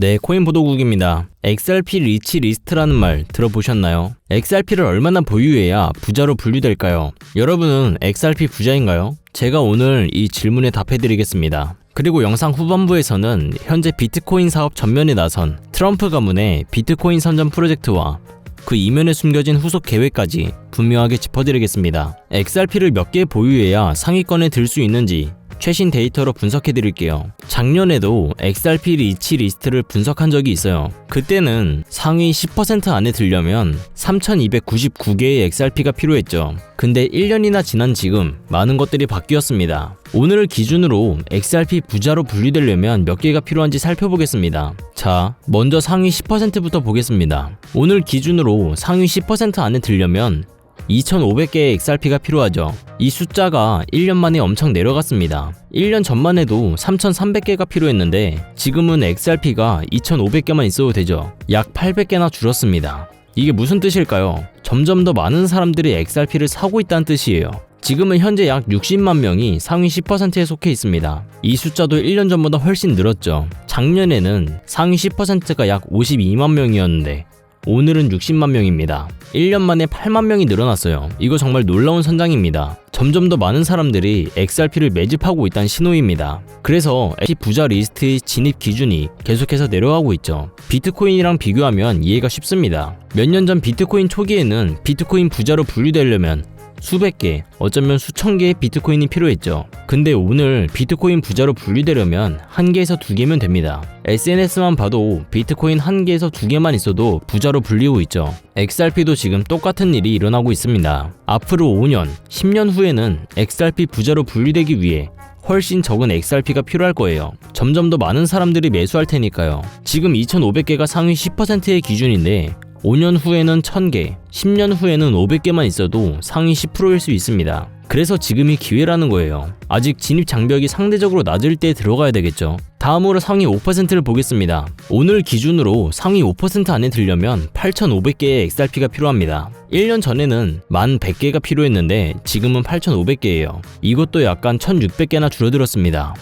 네, 코인 보도국입니다. XRP 리치 리스트라는 말 들어보셨나요? XRP를 얼마나 보유해야 부자로 분류될까요? 여러분은 XRP 부자인가요? 제가 오늘 이 질문에 답해드리겠습니다. 그리고 영상 후반부에서는 현재 비트코인 사업 전면에 나선 트럼프 가문의 비트코인 선전 프로젝트와 그 이면에 숨겨진 후속 계획까지 분명하게 짚어드리겠습니다. XRP를 몇 개 보유해야 상위권에 들 수 있는지 최신 데이터로 분석해 드릴게요. 작년에도 XRP 리치 리스트를 분석한 적이 있어요. 그때는 상위 10% 안에 들려면 3299개의 XRP가 필요했죠. 근데 1년이나 지난 지금 많은 것들이 바뀌었습니다. 오늘을 기준으로 XRP 부자로 분류되려면 몇 개가 필요한지 살펴보겠습니다. 자, 먼저 상위 10%부터 보겠습니다. 오늘 기준으로 상위 10% 안에 들려면 2,500개의 XRP가 필요하죠. 이 숫자가 1년 만에 엄청 내려갔습니다. 1년 전만 해도 3,300개가 필요했는데 지금은 XRP가 2,500개만 있어도 되죠. 약 800개나 줄었습니다. 이게 무슨 뜻일까요? 점점 더 많은 사람들이 XRP를 사고 있다는 뜻이에요. 지금은 현재 약 60만 명이 상위 10%에 속해 있습니다. 이 숫자도 1년 전보다 훨씬 늘었죠. 작년에는 상위 10%가 약 52만 명이었는데 오늘은 60만 명입니다. 1년 만에 8만 명이 늘어났어요. 이거 정말 놀라운 선장입니다. 점점 더 많은 사람들이 XRP를 매집하고 있다는 신호입니다. 그래서 XRP 부자 리스트의 진입 기준이 계속해서 내려가고 있죠. 비트코인이랑 비교하면 이해가 쉽습니다. 몇 년 전 비트코인 초기에는 비트코인 부자로 분류되려면 수백 개, 어쩌면 수천 개의 비트코인이 필요했죠. 근데 오늘 비트코인 부자로 분류되려면 한 개에서 두 개면 됩니다. SNS만 봐도 비트코인 한 개에서 두 개만 있어도 부자로 불리고 있죠. XRP도 지금 똑같은 일이 일어나고 있습니다. 앞으로 5년, 10년 후에는 XRP 부자로 분류되기 위해 훨씬 적은 XRP가 필요할 거예요. 점점 더 많은 사람들이 매수할 테니까요. 지금 2,500개가 상위 10%의 기준인데 5년 후에는 1000개, 10년 후에는 500개만 있어도 상위 10%일 수 있습니다. 그래서 지금이 기회라는 거예요. 아직 진입 장벽이 상대적으로 낮을 때 들어가야 되겠죠. 다음으로 상위 5%를 보겠습니다. 오늘 기준으로 상위 5% 안에 들려면 8,500개의 XRP가 필요합니다. 1년 전에는 1,100개가 필요했는데 지금은 8,500개예요. 이것도 약간 1,600개나 줄어들었습니다.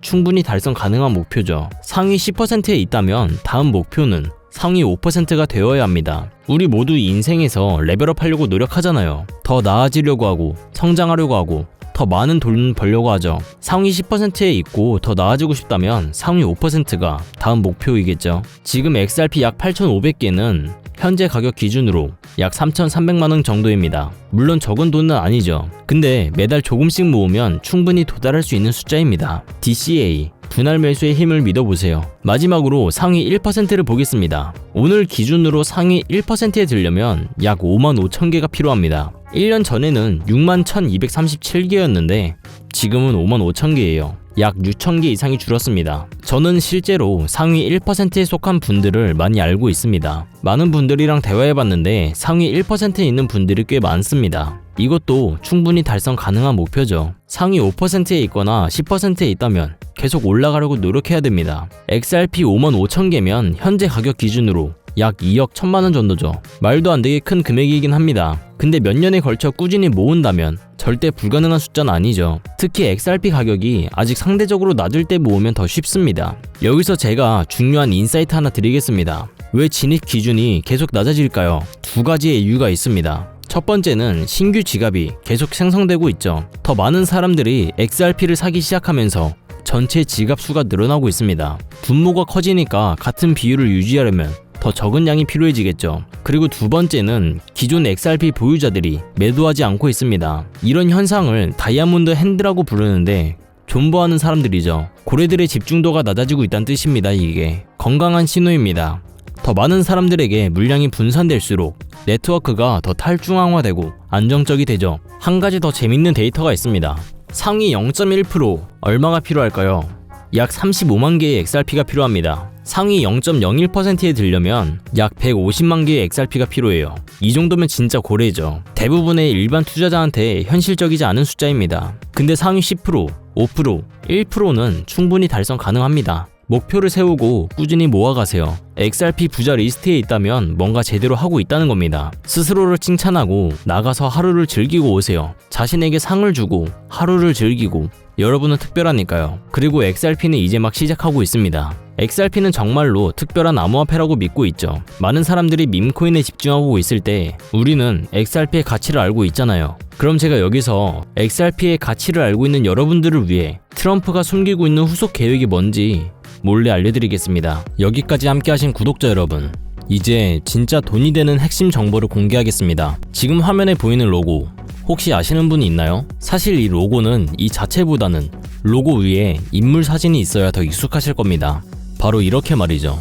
충분히 달성 가능한 목표죠. 상위 10%에 있다면 다음 목표는 상위 5%가 되어야 합니다. 우리 모두 인생에서 레벨업 하려고 노력하잖아요. 더 나아지려고 하고, 성장하려고 하고, 더 많은 돈 벌려고 하죠. 상위 10%에 있고 더 나아지고 싶다면 상위 5%가 다음 목표이겠죠. 지금 XRP 약 8,500개는 현재 가격 기준으로 약 3,300만원 정도입니다. 물론 적은 돈은 아니죠. 근데 매달 조금씩 모으면 충분히 도달할 수 있는 숫자입니다. DCA 분할 매수의 힘을 믿어보세요. 마지막으로 상위 1%를 보겠습니다. 오늘 기준으로 상위 1%에 들려면 약 5만 5천 개가 필요합니다. 1년 전에는 6만 1237개였는데 지금은 5만 5천 개예요. 약 6천 개 이상이 줄었습니다. 저는 실제로 상위 1%에 속한 분들을 많이 알고 있습니다. 많은 분들이랑 대화해봤는데 상위 1%에 있는 분들이 꽤 많습니다. 이것도 충분히 달성 가능한 목표죠. 상위 5%에 있거나 10%에 있다면 계속 올라가려고 노력해야 됩니다. XRP 5만 5천 개면 현재 가격 기준으로 약 2억 1천만 원 정도죠. 말도 안 되게 큰 금액이긴 합니다. 근데 몇 년에 걸쳐 꾸준히 모은다면 절대 불가능한 숫자는 아니죠. 특히 XRP 가격이 아직 상대적으로 낮을 때 모으면 더 쉽습니다. 여기서 제가 중요한 인사이트 하나 드리겠습니다. 왜 진입 기준이 계속 낮아질까요? 두 가지의 이유가 있습니다. 첫 번째는 신규 지갑이 계속 생성되고 있죠. 더 많은 사람들이 XRP를 사기 시작하면서 전체 지갑 수가 늘어나고 있습니다. 분모가 커지니까 같은 비율을 유지하려면 더 적은 양이 필요해지겠죠. 그리고 두 번째는 기존 XRP 보유자들이 매도하지 않고 있습니다. 이런 현상을 다이아몬드 핸드라고 부르는데 존버하는 사람들이죠. 고래들의 집중도가 낮아지고 있다는 뜻입니다. 이게 건강한 신호입니다. 더 많은 사람들에게 물량이 분산될수록 네트워크가 더 탈중앙화되고 안정적이 되죠. 한 가지 더 재밌는 데이터가 있습니다. 상위 0.1% 얼마가 필요할까요? 약 35만 개의 XRP가 필요합니다. 상위 0.01%에 들려면 약 150만 개의 XRP가 필요해요. 이 정도면 진짜 고래죠. 대부분의 일반 투자자한테 현실적이지 않은 숫자입니다. 근데 상위 10%, 5%, 1%는 충분히 달성 가능합니다. 목표를 세우고 꾸준히 모아가세요. XRP 부자 리스트에 있다면 뭔가 제대로 하고 있다는 겁니다. 스스로를 칭찬하고 나가서 하루를 즐기고 오세요. 자신에게 상을 주고 하루를 즐기고 여러분은 특별하니까요. 그리고 XRP는 이제 막 시작하고 있습니다. XRP는 정말로 특별한 암호화폐라고 믿고 있죠. 많은 사람들이 밈코인에 집중하고 있을 때 우리는 XRP의 가치를 알고 있잖아요. 그럼 제가 여기서 XRP의 가치를 알고 있는 여러분들을 위해 트럼프가 숨기고 있는 후속 계획이 뭔지 몰래 알려드리겠습니다. 여기까지 함께하신 구독자 여러분. 이제 진짜 돈이 되는 핵심 정보를 공개하겠습니다. 지금 화면에 보이는 로고 혹시 아시는 분이 있나요? 사실 이 로고는 이 자체보다는 로고 위에 인물 사진이 있어야 더 익숙하실 겁니다. 바로 이렇게 말이죠.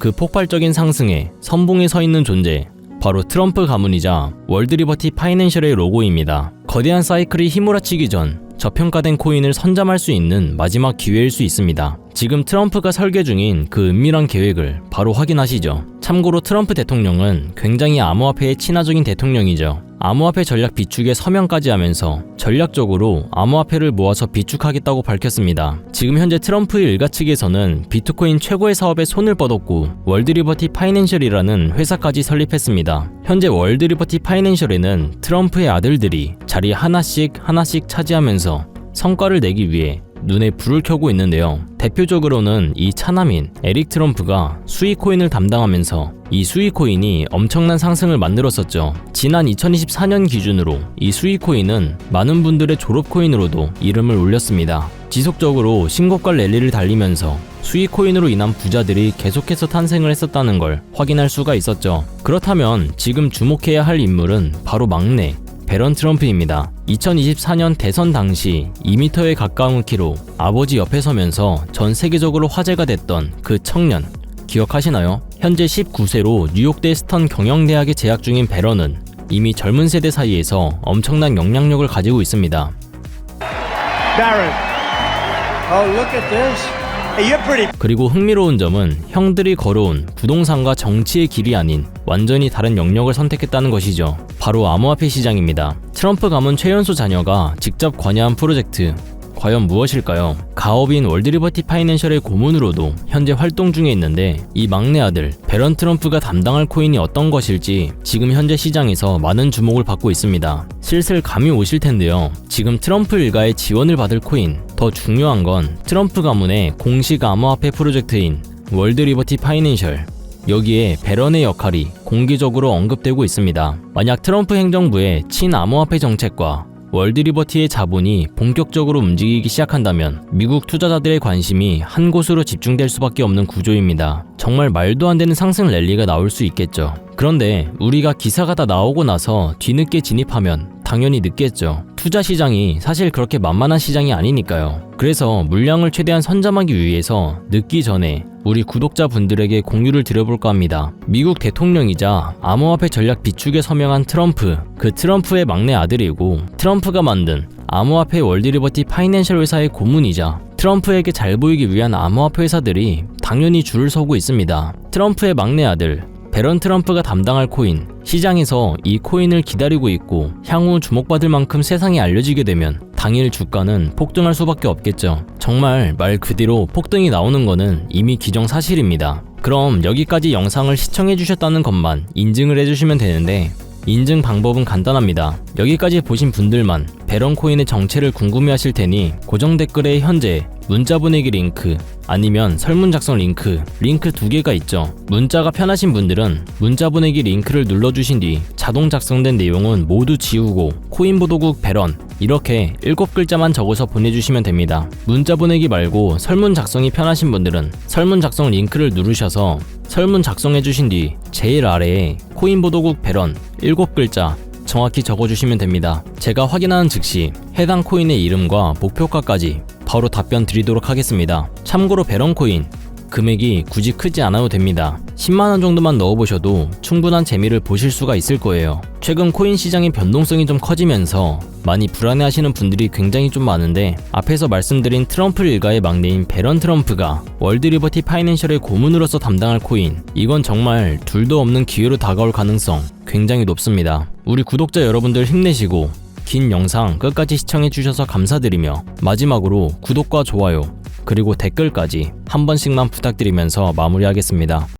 그 폭발적인 상승에 선봉에 서 있는 존재, 바로 트럼프 가문이자 월드리버티 파이낸셜의 로고입니다. 거대한 사이클이 휘몰아치기 전 저평가된 코인을 선점할 수 있는 마지막 기회일 수 있습니다. 지금 트럼프가 설계 중인 그 은밀한 계획을 바로 확인하시죠. 참고로 트럼프 대통령은 굉장히 암호화폐에 친화적인 대통령이죠. 암호화폐 전략 비축에 서명까지 하면서 전략적으로 암호화폐를 모아서 비축하겠다고 밝혔습니다. 지금 현재 트럼프의 일가 측에서는 비트코인 최고의 사업에 손을 뻗었고 월드리버티 파이낸셜이라는 회사까지 설립했습니다. 현재 월드리버티 파이낸셜에는 트럼프의 아들들이 자리 하나씩 하나씩 차지하면서 성과를 내기 위해 눈에 불을 켜고 있는데요. 대표적으로는 이 차남인 에릭 트럼프가 수익코인을 담당하면서 이 수익코인이 엄청난 상승을 만들었었죠. 지난 2024년 기준으로 이 수익코인은 많은 분들의 졸업코인으로도 이름을 올렸습니다. 지속적으로 신고가 랠리를 달리면서 수익코인으로 인한 부자들이 계속해서 탄생을 했었다는 걸 확인할 수가 있었죠. 그렇다면 지금 주목해야 할 인물은 바로 막내 베런 트럼프입니다. 2024년 대선 당시 2m에 가까운 키로 아버지 옆에 서면서 전 세계적으로 화제가 됐던 그 청년 기억하시나요? 현재 19세로 뉴욕대 스턴 경영대학에 재학 중인 베런은 이미 젊은 세대 사이에서 엄청난 영향력을 가지고 있습니다. Barrett. Oh, look at this. 그리고 흥미로운 점은 형들이 걸어온 부동산과 정치의 길이 아닌 완전히 다른 영역을 선택했다는 것이죠. 바로 암호화폐 시장입니다. 트럼프 가문 최연소 자녀가 직접 관여한 프로젝트. 과연 무엇일까요? 가업인 월드리버티 파이낸셜의 고문으로도 현재 활동 중에 있는데 이 막내 아들 베런 트럼프가 담당할 코인이 어떤 것일지 지금 현재 시장에서 많은 주목을 받고 있습니다. 슬슬 감이 오실 텐데요. 지금 트럼프 일가의 지원을 받을 코인 더 중요한 건 트럼프 가문의 공식 암호화폐 프로젝트인 월드리버티 파이낸셜 여기에 베런의 역할이 공개적으로 언급되고 있습니다. 만약 트럼프 행정부의 친암호화폐 정책과 월드리버티의 자본이 본격적으로 움직이기 시작한다면 미국 투자자들의 관심이 한 곳으로 집중될 수밖에 없는 구조입니다. 정말 말도 안 되는 상승 랠리가 나올 수 있겠죠. 그런데 우리가 기사가 다 나오고 나서 뒤늦게 진입하면 당연히 늦겠죠. 투자 시장이 사실 그렇게 만만한 시장이 아니니까요. 그래서 물량을 최대한 선점하기 위해서 늦기 전에 우리 구독자분들에게 공유를 드려볼까 합니다. 미국 대통령이자 암호화폐 전략 비축에 서명한 트럼프, 그 트럼프의 막내 아들이고 트럼프가 만든 암호화폐 월드리버티 파이낸셜 회사의 고문이자 트럼프에게 잘 보이기 위한 암호화폐 회사들이 당연히 줄을 서고 있습니다. 트럼프의 막내 아들 베런 트럼프가 담당할 코인, 시장에서 이 코인을 기다리고 있고 향후 주목받을 만큼 세상에 알려지게 되면 당일 주가는 폭등할 수밖에 없겠죠. 정말 말 그대로 폭등이 나오는 거는 이미 기정사실입니다. 그럼 여기까지 영상을 시청해 주셨다는 것만 인증을 해주시면 되는데 인증 방법은 간단합니다. 여기까지 보신 분들만 베런 코인의 정체를 궁금해 하실 테니 고정 댓글에 현재 문자 보내기 링크 아니면 설문 작성 링크 링크 두 개가 있죠. 문자가 편하신 분들은 문자 보내기 링크를 눌러주신 뒤 자동 작성된 내용은 모두 지우고 코인 보도국 베런 이렇게 7글자만 적어서 보내주시면 됩니다. 문자 보내기 말고 설문 작성이 편하신 분들은 설문 작성 링크를 누르셔서 설문 작성해주신 뒤 제일 아래에 코인 보도국 베런 7글자 정확히 적어주시면 됩니다. 제가 확인하는 즉시 해당 코인의 이름과 목표가까지 바로 답변 드리도록 하겠습니다. 참고로 베런 코인 금액이 굳이 크지 않아도 됩니다. 10만원 정도만 넣어보셔도 충분한 재미를 보실 수가 있을 거예요. 최근 코인 시장의 변동성이 좀 커지면서 많이 불안해 하시는 분들이 굉장히 좀 많은데 앞에서 말씀드린 트럼프 일가의 막내인 베런 트럼프가 월드리버티 파이낸셜의 고문으로서 담당할 코인 이건 정말 둘도 없는 기회로 다가올 가능성 굉장히 높습니다. 우리 구독자 여러분들 힘내시고 긴 영상 끝까지 시청해주셔서 감사드리며 마지막으로 구독과 좋아요 그리고 댓글까지 한 번씩만 부탁드리면서 마무리하겠습니다.